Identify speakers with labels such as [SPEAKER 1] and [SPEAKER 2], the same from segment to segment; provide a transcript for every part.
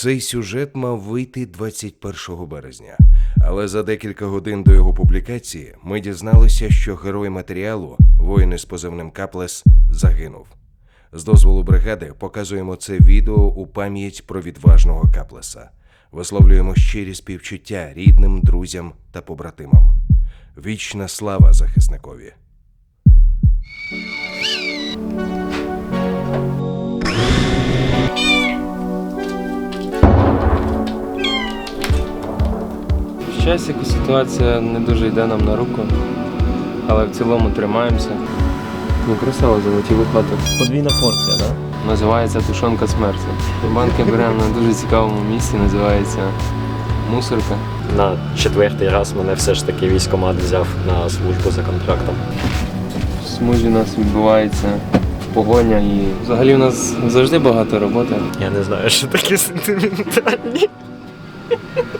[SPEAKER 1] Цей сюжет мав вийти 21 березня, але за декілька годин до його публікації ми дізналися, що герой матеріалу, воїн із позивним Каплес, загинув. З дозволу бригади показуємо це відео у пам'ять про відважного Каплеса. Висловлюємо щирі співчуття рідним, друзям та побратимам. Вічна слава захисникові!
[SPEAKER 2] В часіку ситуація не дуже йде нам на руку, але в цілому тримаємося. Ну, красиво залетіли хату.
[SPEAKER 3] Подвійна порція, так?
[SPEAKER 2] Називається тушонка смерті. Банки беремо на дуже цікавому місці, називається мусорка.
[SPEAKER 4] На четвертий раз мене все ж таки військкомат взяв на службу за контрактом.
[SPEAKER 2] В смузі у нас відбувається погоня і взагалі у нас завжди багато роботи.
[SPEAKER 4] Я не знаю, що таке сентиментальні.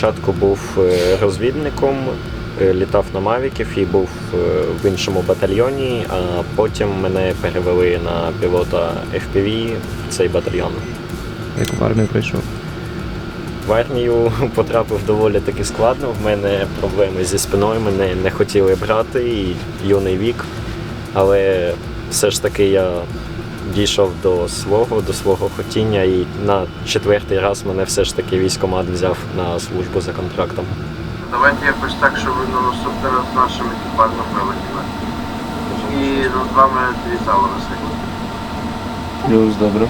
[SPEAKER 4] Спочатку був е, розвідником, е, літав на Мавіків і був е, в іншому батальйоні, а потім мене перевели на пілота FPV в цей батальйон.
[SPEAKER 3] Як в армію прийшов.
[SPEAKER 4] В армію потрапив доволі таки складно. В мене проблеми зі спиною, мене не хотіли брати і юний вік. Але все ж таки я дійшов до свого, до свого хотіння, і на четвертий раз мене все ж таки військкомат взяв на службу за контрактом.
[SPEAKER 5] Давайте якось так, щоб ви на наступний раз з нашим екіпажем прилетіли. І над вами вітали на сьогодні.
[SPEAKER 2] Плюс добре.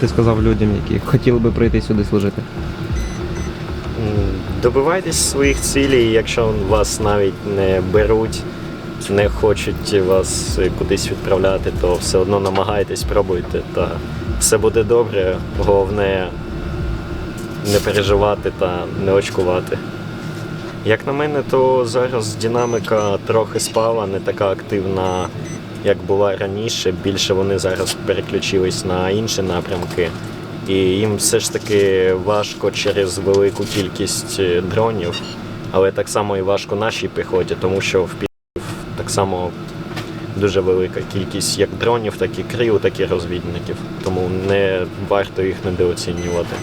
[SPEAKER 3] Ти сказав людям, які хотіли би прийти сюди служити?
[SPEAKER 4] Добивайтесь своїх цілей, якщо вас навіть не беруть, не хочуть вас кудись відправляти, то все одно намагайтесь, пробуйте, та все буде добре. Головне не переживати та не очкувати. Як на мене, то зараз динаміка трохи спала, не така активна, як була раніше. Більше вони зараз переключились на інші напрямки. І їм все ж таки важко через велику кількість е, дронів, але так само і важко нашій піхоті, тому що в Піхів так само дуже велика кількість як дронів, так і крил, так і розвідників. Тому не варто їх недооцінювати.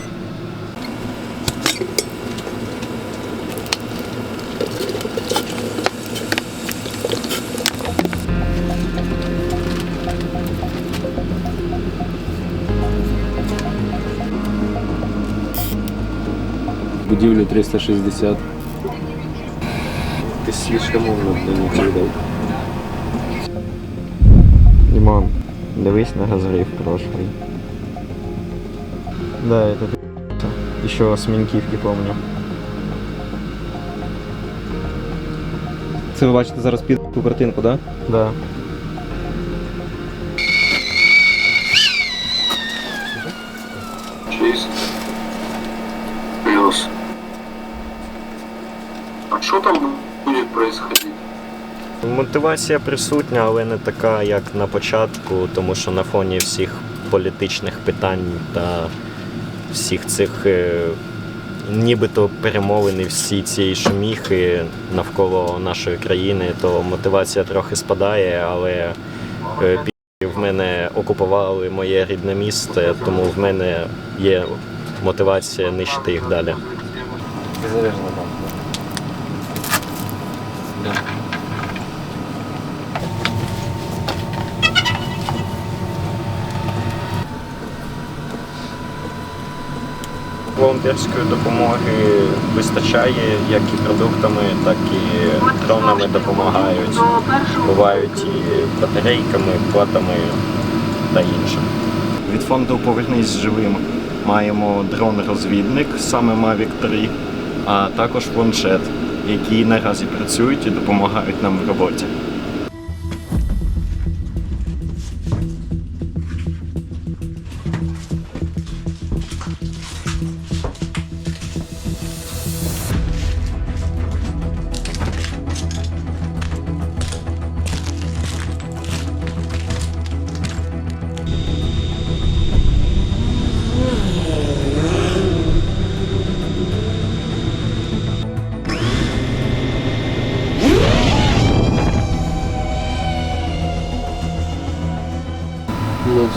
[SPEAKER 2] Будівлю 360.
[SPEAKER 4] Ти слишком умно для них людей.
[SPEAKER 6] Димон, дивись на разрыв прошлый. Да, это ты еще с Минкивки помню.
[SPEAKER 3] Це ви бачите зараз під ту картинку, так?
[SPEAKER 6] Да.
[SPEAKER 5] Чист.
[SPEAKER 4] Мотивація присутня, але не така, як на початку, тому що на фоні всіх політичних питань та всіх цих е, нібито перемовин і всі ці шуміхи навколо нашої країни, то мотивація трохи спадає, але е, в мене окупували моє рідне місто, тому в мене є мотивація нищити їх далі.
[SPEAKER 2] Заряжена банка.
[SPEAKER 4] Волонтерської допомоги вистачає як і продуктами, так і дронами допомагають. Бувають і батарейками, платами та іншим. Від фонду Повернись живим маємо дрон-розвідник, саме Mavic 3, а також планшет, які наразі працюють і допомагають нам в роботі.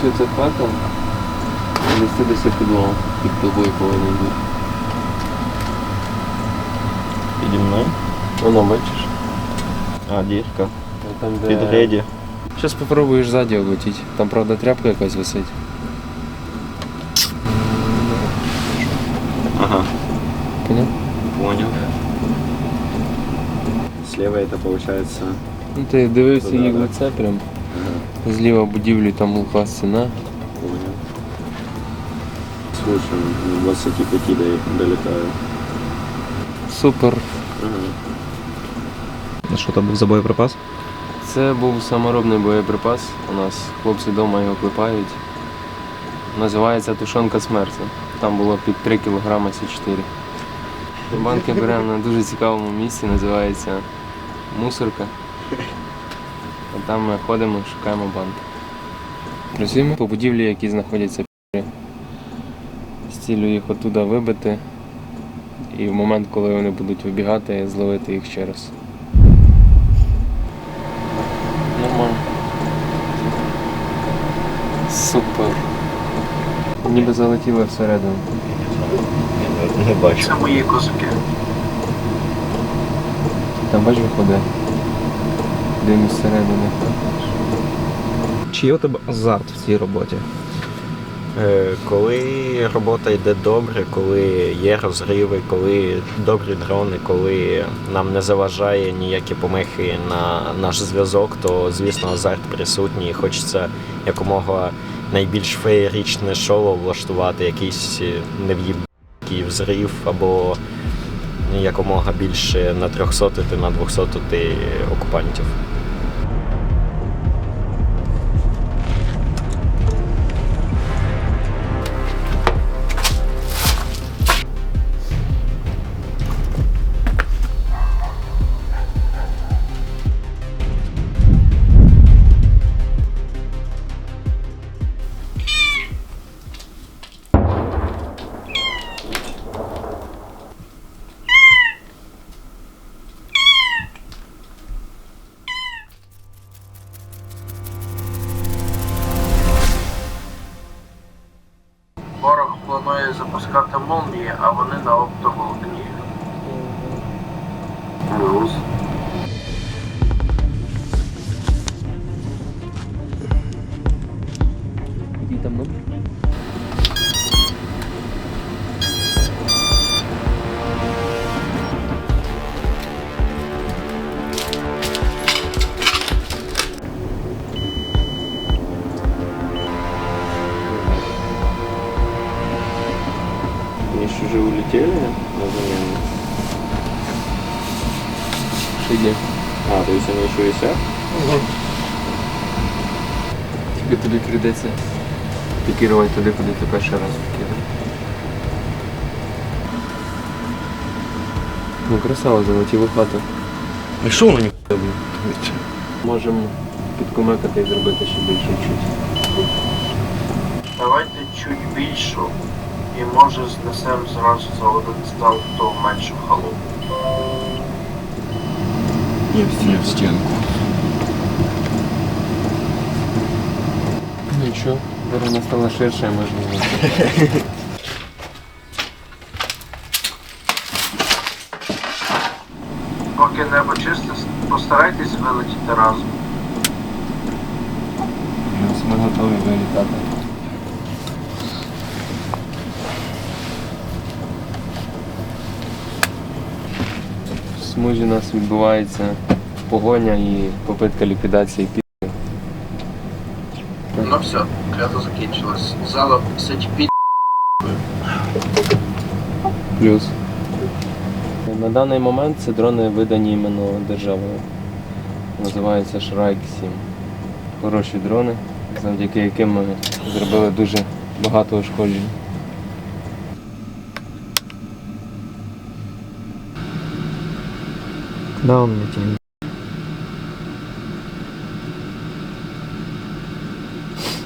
[SPEAKER 2] Ну, що це хата? Десь це десь підвал під тобою повинен бути.
[SPEAKER 4] Піді мною.
[SPEAKER 2] Воно бачиш?
[SPEAKER 4] А, дірка.
[SPEAKER 2] Там, де...
[SPEAKER 4] Під греді.
[SPEAKER 2] Зараз попробуєш ззаді облетіти. Там, правда, тряпка якась висить.
[SPEAKER 4] Ага,
[SPEAKER 2] Поняв?
[SPEAKER 4] понял. Слева это получается...
[SPEAKER 2] Ну ти дивився
[SPEAKER 4] Ну, да,
[SPEAKER 2] її в
[SPEAKER 4] да.
[SPEAKER 2] лице прям. Зліва будівлі там глуха стіна.
[SPEAKER 4] Слушай, 25 долетаю.
[SPEAKER 2] Супер.
[SPEAKER 3] А що там був за боєприпас?
[SPEAKER 2] Це був саморобний боєприпас. У нас хлопці вдома його клепають. Називається тушонка смерті. Там було під 3 кг С4. Банки беремо на дуже цікавому місці, називається мусорка. Там ми ходимо, і шукаємо банки. Працюємо по будівлі, які знаходяться в з ціллю їх оттуда вибити. І в момент, коли вони будуть вибігати, зловити їх ще раз. Нормально. Супер. Ніби залетіло всередину.
[SPEAKER 4] Не бачу.
[SPEAKER 5] Це мої козаки.
[SPEAKER 2] Там бач виходить. Дим із середини.
[SPEAKER 3] Чи є у тебе азарт в цій роботі?
[SPEAKER 4] Е, Коли робота йде добре, коли є розриви, коли добрі дрони, коли нам не заважає ніякі помехи на наш зв'язок, то звісно азарт присутній. і Хочеться якомога найбільш феєричне шоу влаштувати, якийсь е, нев'їбкий взрив або якомога більше на 300 на 200 окупантів.
[SPEAKER 5] Запускати молнії, а вони на оптоволокні. Плюс.
[SPEAKER 4] То висят?
[SPEAKER 2] Тільки тобі прийдеться пікірувати туди, куди ти перший раз пікірував. Ну красава, залетіла в хату.
[SPEAKER 4] І що вони?
[SPEAKER 2] Можемо підкумекати і зробити ще більше чуть.
[SPEAKER 5] Давайте чуть більшу і може знесемо зразу за один стал ту меншу халупу.
[SPEAKER 4] Не в стенку.
[SPEAKER 2] Ну і що? Ворона стала і можна зробити.
[SPEAKER 5] Поки небо чисте, постарайтесь вилетіти разом.
[SPEAKER 2] Ми готові вилітати. Смузі у нас відбувається погоня і попитка ліквідації пі.
[SPEAKER 5] Ну все, клято закінчилось. Зала сидить під.
[SPEAKER 2] Плюс. На даний момент це дрони видані іменно державою. Називається Шрайк 7. Хороші дрони, завдяки яким ми зробили дуже багато ушкоджень.
[SPEAKER 6] Да, он летит.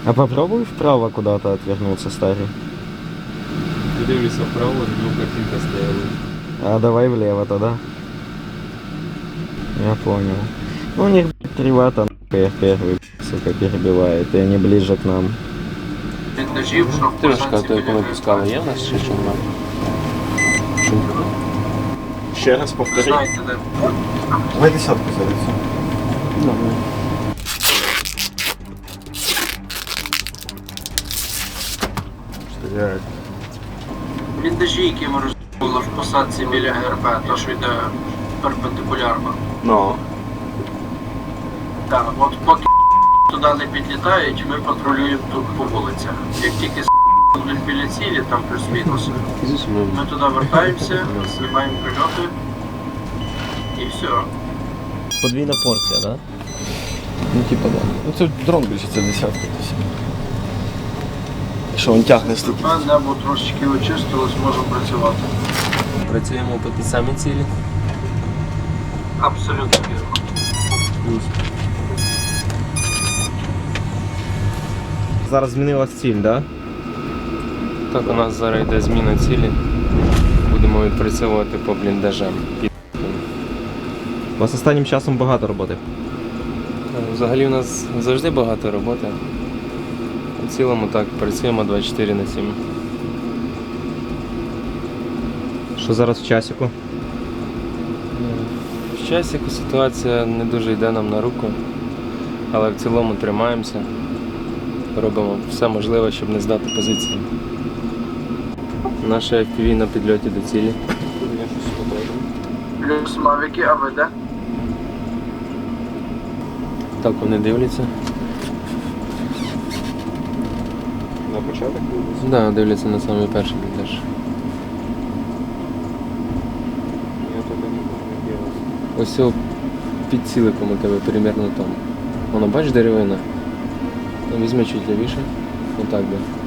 [SPEAKER 6] А попробуй вправо куда-то отвернуться, старый.
[SPEAKER 2] Дивлюся вправо, ну картинка стояла.
[SPEAKER 6] А давай влево тогда. Я понял. Ну, у них блядь, три вата, нахуй, их первый, сука, перебивает, и они ближе к нам.
[SPEAKER 5] Вінтажів, щоб
[SPEAKER 2] Трошка
[SPEAKER 5] посадці
[SPEAKER 2] той, коли
[SPEAKER 5] біля
[SPEAKER 2] пускали, є в нас ще чи немає?
[SPEAKER 4] Ще раз
[SPEAKER 5] де
[SPEAKER 7] Давай десятку за лицо. Стріляють.
[SPEAKER 5] Вінтажі, які ми розбили в посадці біля ГРБ, то що йде перпендикулярно.
[SPEAKER 4] Ну.
[SPEAKER 5] Так, от поки туди не підлітають, ми патрулюємо тут по вулицях. Як тільки біля цілі, там плюс-мінус, ми туди вертаємося, знімаємо прильоти і все.
[SPEAKER 3] Подвійна порція, так? Да?
[SPEAKER 7] Ну, типа, да. Ну це дрон більше, це десятка. Що він тягне стільки.
[SPEAKER 5] Тепер небо трошечки очистилось, можемо працювати.
[SPEAKER 2] Працюємо по тій самій цілі.
[SPEAKER 5] Абсолютно вірно.
[SPEAKER 3] Зараз змінилась ціль, так? Да?
[SPEAKER 2] Так, у нас зараз йде зміна цілі. Будемо відпрацьовувати по бліндажам.
[SPEAKER 3] У вас останнім часом багато роботи.
[SPEAKER 2] Взагалі у нас завжди багато роботи. У цілому так, працюємо 24 на 7.
[SPEAKER 3] Що зараз в часіку?
[SPEAKER 2] В часіку ситуація не дуже йде нам на руку, але в цілому тримаємося. Робимо все можливе, щоб не здати позиції. Наша FPV на підльоті до цілі.
[SPEAKER 5] Плюс мавіки, а ви де?
[SPEAKER 2] Так вони дивляться.
[SPEAKER 4] На початок
[SPEAKER 2] Так, да, дивляться на самий перший бліндаж.
[SPEAKER 4] Я туди не.
[SPEAKER 2] Ось цього під ціликом у тебе примерно там. Воно бачиш деревина? Візьми чуть лівіше. Отак де.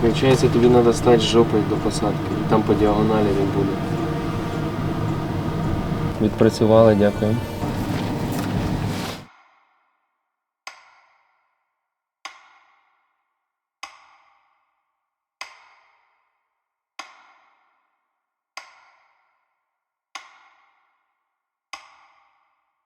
[SPEAKER 2] Получається, тобі треба стати жопою до посадки. І там по діагоналі він буде. Відпрацювали, дякую.